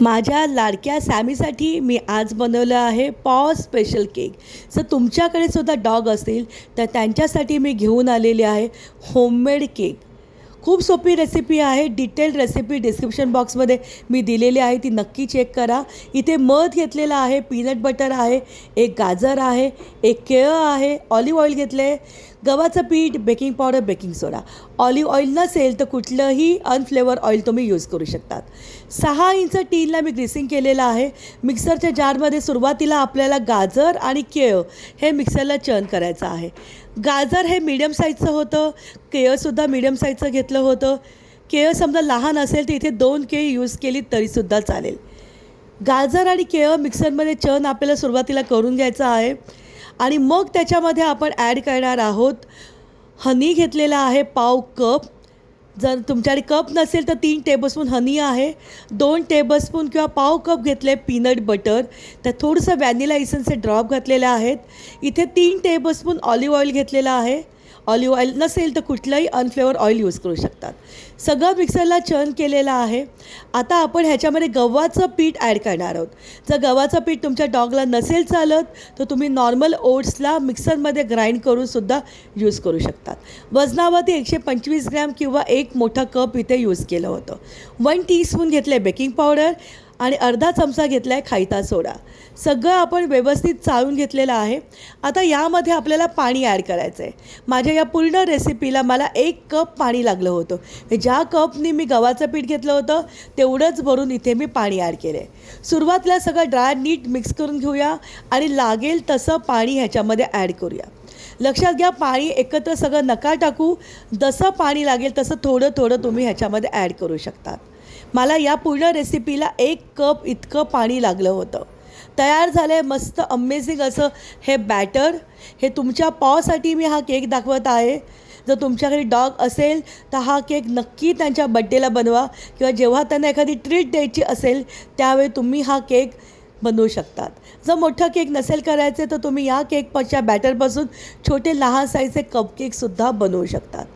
माझ्या लाडक्या सॅमीसाठी मी आज बनवलं आहे पॉ स्पेशल केक जर तुमच्याकडे सुद्धा डॉग असतील तर त्यांच्यासाठी मी घेऊन आलेली आहे होममेड केक खूप सोपी रेसिपी आहे डिटेल्ड रेसिपी डिस्क्रिप्शन बॉक्समध्ये मी दिलेली आहे ती नक्की चेक करा. इथे मध घेतलेलं आहे पीनट बटर आहे एक गाजर आहे एक केळं आहे ऑलिव्ह ऑइल घेतलं आहे गव्हाचं पीठ baking powder baking soda olive oil नसेल तर कुठलंही अनफ्लेवर ऑइल तुम्ही यूज करू शकतात. सहा इंच टीनला मी ग्रीसिंग केलेलं आहे. मिक्सरच्या जारमध्ये सुरुवातीला आपल्याला गाजर आणि केळ हे मिक्सरला चर्न करायचं आहे. गाजर हे मीडियम साईजचं होतं. केळंसुद्धा मीडियम साईजचं घेतलं होतं. केळं समजा लहान असेल तर इथे दोन केळी यूज केली तरीसुद्धा चालेल. गाजर आणि केळं मिक्सरमध्ये चर्न आपल्याला सुरुवातीला करून घ्यायचं आहे. आणि मग त्याच्यामध्ये आपण ॲड करणार आहोत. हनी घेतलेला आहे पाव कप जर तुमच्याकडे कप नसेल तर तीन टेबलस्पून हनी आहे. दोन टेबलस्पून किंवा पाव कप घेतले पीनट बटर त्यात थोडंसं व्हॅनिला इसनचे ड्रॉप घातलेले आहेत. इथे तीन टेबलस्पून ऑलिव्ह ऑइल घेतलेलं आहे. ऑलिव्ह ऑइल नसेल तर कुठलंही अनफ्लेवर ऑइल यूज करू शकतात. सगळं मिक्सरला चर्न केलेलं आहे. आता आपण ह्याच्यामध्ये गव्हाचं पीठ ॲड करणार आहोत. जर गव्हाचं पीठ तुमच्या डॉगला नसेल चालत तर तुम्ही नॉर्मल ओट्सला मिक्सरमध्ये ग्राइंड करूनसुद्धा यूज करू शकतात. वजनावरती एकशे पंचवीस ग्रॅम किंवा एक मोठा कप इथे यूज केलं होतं. वन टीस्पून घेतलं आहे बेकिंग पावडर. आणि अर्धा चमचा घेतला आहे खायता सोडा. सगळं आपण व्यवस्थित चाळून घेतलेलं आहे. आता यामध्ये आपल्याला पाणी ॲड करायचं आहे माझ्या या पूर्ण रेसिपीला मला एक कप पाणी लागलं होतं. ज्या कपनी मी गव्हाचं पीठ घेतलं होतं तेवढंच भरून इथे मी पाणी ॲड केलं आहे सुरुवातीला सगळं ड्राय नीट मिक्स करून घेऊया आणि लागेल तसं पाणी ह्याच्यामध्ये ॲड करूया. लक्षात घ्या पाणी एकत्र सगळं नका टाकू. जसं पाणी लागेल तसं थोडं थोडं तुम्ही ह्याच्यामध्ये ॲड करू शकतात. मला या पूर्ण रेसिपीला एक कप इतकं पाणी लागलं होतं. तयार झालं आहे मस्त अमेझिंग असं हे बॅटर हे तुमच्या पॉसाठी मी हा केक दाखवत आहे. जर तुमच्याकडे डॉग असेल तर हा केक नक्की त्यांच्या बड्डेला बनवा किंवा जेव्हा त्यांना एखादी ट्रीट द्यायची असेल त्यावेळी तुम्ही हा केक बनवू शकतात. जर मोठा केक नसेल करायचे तर तुम्ही या केकच्या बॅटरपासून छोटे लहान साईजचे कपकेकसुद्धा बनवू शकतात.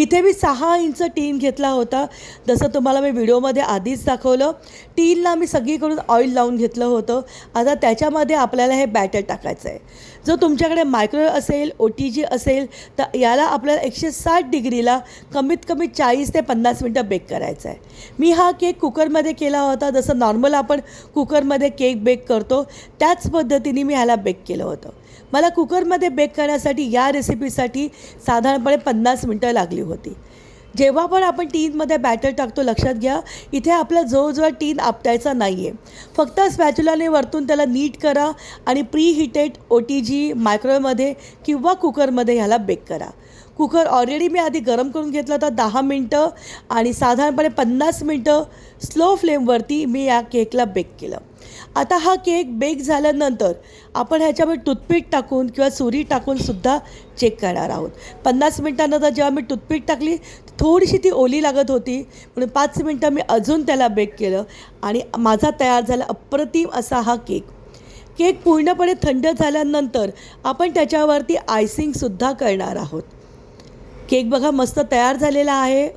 इथे मी सहा इंच टीन घेतला होता. जसं तुम्हाला मी व्हिडिओमध्ये आधीच दाखवलं टीनला मी सगळीकडून ऑइल लावून घेतलं होतं. आता त्याच्यामध्ये आपल्याला हे बॅटर टाकायचं आहे जर तुमच्याकडे मायक्रोवेव असेल ओ टी जी असेल तर याला आपल्याला एकशे साठ डिग्रीला कमीत कमी चाळीस ते पन्नास मिनटं बेक करायचं आहे मी हा केक कुकरमध्ये केला होता. जसं नॉर्मल आपण कुकरमध्ये केक बेक करतो त्याच पद्धतीने मी ह्याला बेक केलं होतं. मला कुकरमध्ये बेक करण्यासाठी या रेसिपीसाठी साधारणपणे पन्नास मिनटं लागली होती. जेव्हा पण आपण टीनमध्ये बॅटर टाकतो लक्षात घ्या इथे आपला जवळजवळ टीन आपटायचा नाही आहे फक्त स्पॅच्युलाने वरतून त्याला नीट करा आणि preheated O T G मायक्रोवेवमध्ये किंवा कुकरमध्ये ह्याला बेक करा. कुकर ऑलरेडी मी आधी गरम करून घेतला होता दहा मिनटं आणि साधारणपणे पन्नास मिनटं स्लो फ्लेमवरती मी या केकला बेक केलं. आता हा केक बेक झाल्यानंतर आपण ह्याच्यामध्ये टूथपीक टाकून किंवा सुरी टाकून सुद्धा चेक करणार आहोत. पन्नास मिनटानंतर जेव्हा मी टूथपीक टाकली थोडीशी ती ओली लागत होती म्हणून पाच मिनटं मी अजून त्याला बेक केलं आणि माझा तयार झाला अप्रतिम असा हा केक केक पूर्णपणे थंड झाल्यानंतर आपण त्याच्यावरती आयसिंगसुद्धा करणार आहोत. केक बघा मस्त तयार झालेला आहे.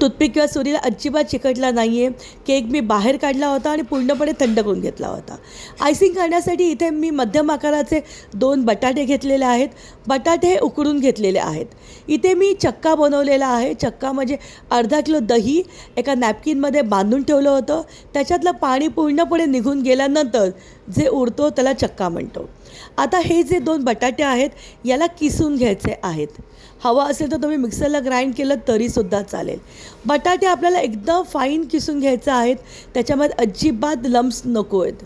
टूथपिक किंवा सुरीला अजिबात चिकटला नाही आहे केक मी बाहेर काढला होता आणि पूर्णपणे थंड करून घेतला होता. आयसिंग करण्यासाठी इथे मी मध्यम आकाराचे दोन बटाटे घेतलेले आहेत. बटाटे हे उकडून घेतलेले आहेत. इथे मी चक्का बनवलेला आहे. चक्का म्हणजे अर्धा किलो दही एका नॅपकिनमध्ये बांधून ठेवलं होतं. त्याच्यातलं पाणी पूर्णपणे निघून गेल्यानंतर जे उरतो त्याला चक्का म्हणतो. आता हे जे दोन बटाटे आहेत याला किसून घ्यायचे आहेत. हवा असेल तर तुम्ही मिक्सरला ग्राइंड केलं तरीसुद्धा चालेल. बटाटे आपल्याला एकदम फाईन किसून घ्यायचं आहेत त्याच्यामध्ये अजिबात लम्स नको आहेत.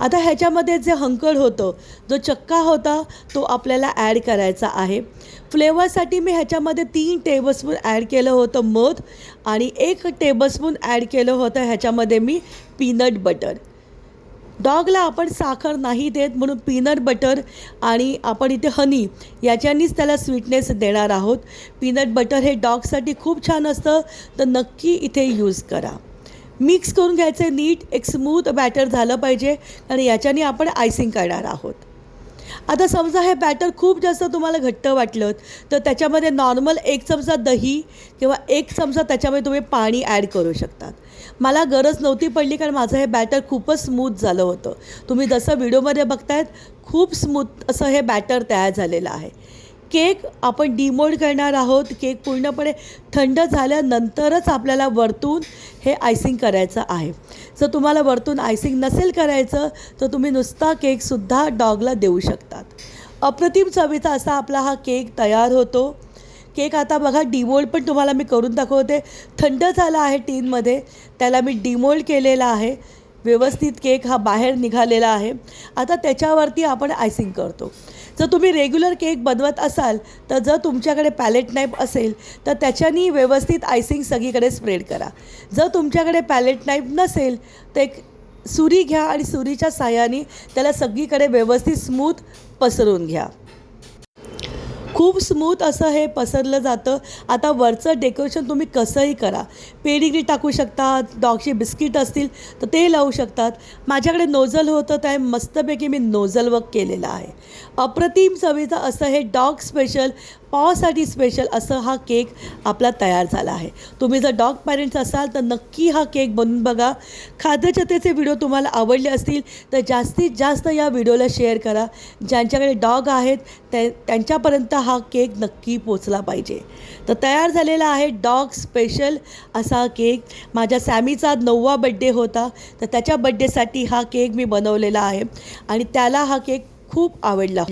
आता ह्याच्यामध्ये जे हंकड होतं जो चक्का होता तो आपल्याला ॲड करायचा आहे. फ्लेवरसाठी मी ह्याच्यामध्ये तीन टेबलस्पून ॲड केलं होतं मध आणि एक टेबलस्पून ॲड केलं होतं ह्याच्यामध्ये मी पीनट बटर डॉगला आपण साखर नाही देत म्हणून पीनट बटर आणि आपण इथे हनी याच्यानीच त्याला स्वीटनेस देणार आहोत. पीनट बटर हे डॉगसाठी खूप छान असतं तर नक्की इथे यूज करा. मिक्स करून घ्यायचं नीट एक स्मूथ बॅटर झालं पाहिजे आणि याच्याने आपण आयसिंग करणार आहोत. आता समजा हे बॅटर खूप जास्त तुम्हाला घट्ट वाटलं तर त्याच्यामध्ये नॉर्मल एक चमचा दही किंवा एक चमचा त्याच्यामध्ये तुम्ही पाणी ॲड करू शकतात मला गरज नव्हती पडली कारण माझं हे बॅटर खूपच स्मूथ झालं होतं. तुम्ही जसं व्हिडिओमध्ये बघतायत खूप स्मूथ असं हे बॅटर तयार झालेलं आहे. केक आपण डिमोल्ड करणार आहोत. केक पूर्णपणे थंड झाल्यानंतरच आपल्याला वरतून हे आयसिंग करायचं आहे. जर तुम्हाला वरतून आयसिंग नसेल करायचं तर तुम्ही नुसता केकसुद्धा डॉगला देऊ शकतात. अप्रतिम चवीचा असा आपला हा केक तयार होतो. केक आता बघा डिमोल्ड पण तुम्हाला मी करून दाखवते. थंड झाला आहे टीनमध्ये त्याला मी डिमोल्ड केलेला आहे. व्यवस्थित केक हा बाहेर निघालेला आहे. आता त्याच्यावरती आपण आयसिंग करतो. जर तुम्ही रेग्युलर केक बनवत असाल तर जर तुमच्याकडे पॅलेट नाईफ असेल तर त्याच्यानी व्यवस्थित आयसिंग सगळीकडे स्प्रेड करा. जर तुमच्याकडे पॅलेट नाईफ नसेल तर एक सुरी घ्या आणि सुरीच्या साह्याने त्याला सगळीकडे व्यवस्थित स्मूथ पसरून घ्या. खूप स्मूथ असं हे पसरलं जातं. आता वरचं डेकोरेशन तुम्ही कसंही करा. पेडिग्री टाकू शकता डॉगचे बिस्किट असतील तर ते लावू शकतात. माझ्याकडे नोझल होतं त्या मस्तपैकी मी नोझल वर्क केलेलं आहे. अप्रतिम चवीचं असं हे डॉग स्पेशल पावसाठी स्पेशल असं हा केक आपला तयार झाला आहे. तुम्ही जर डॉग पॅरेंट्स असाल तर नक्की हा केक बनवून बघा. खाद्यजतेचे व्हिडिओ तुम्हाला आवडले असतील तर जास्तीत जास्त या व्हिडिओला शेअर करा. ज्यांच्याकडे डॉग आहेत त्यांच्यापर्यंत हा केक नक्की पोचला पाहिजे. तर तयार झालेला आहे डॉग स्पेशल असा केक माझ्या सॅमीचा नववा बड्डे होता. तर त्याच्या बड्डेसाठी हा केक मी बनवलेला आहे. आणि त्याला हा केक खूप आवडला.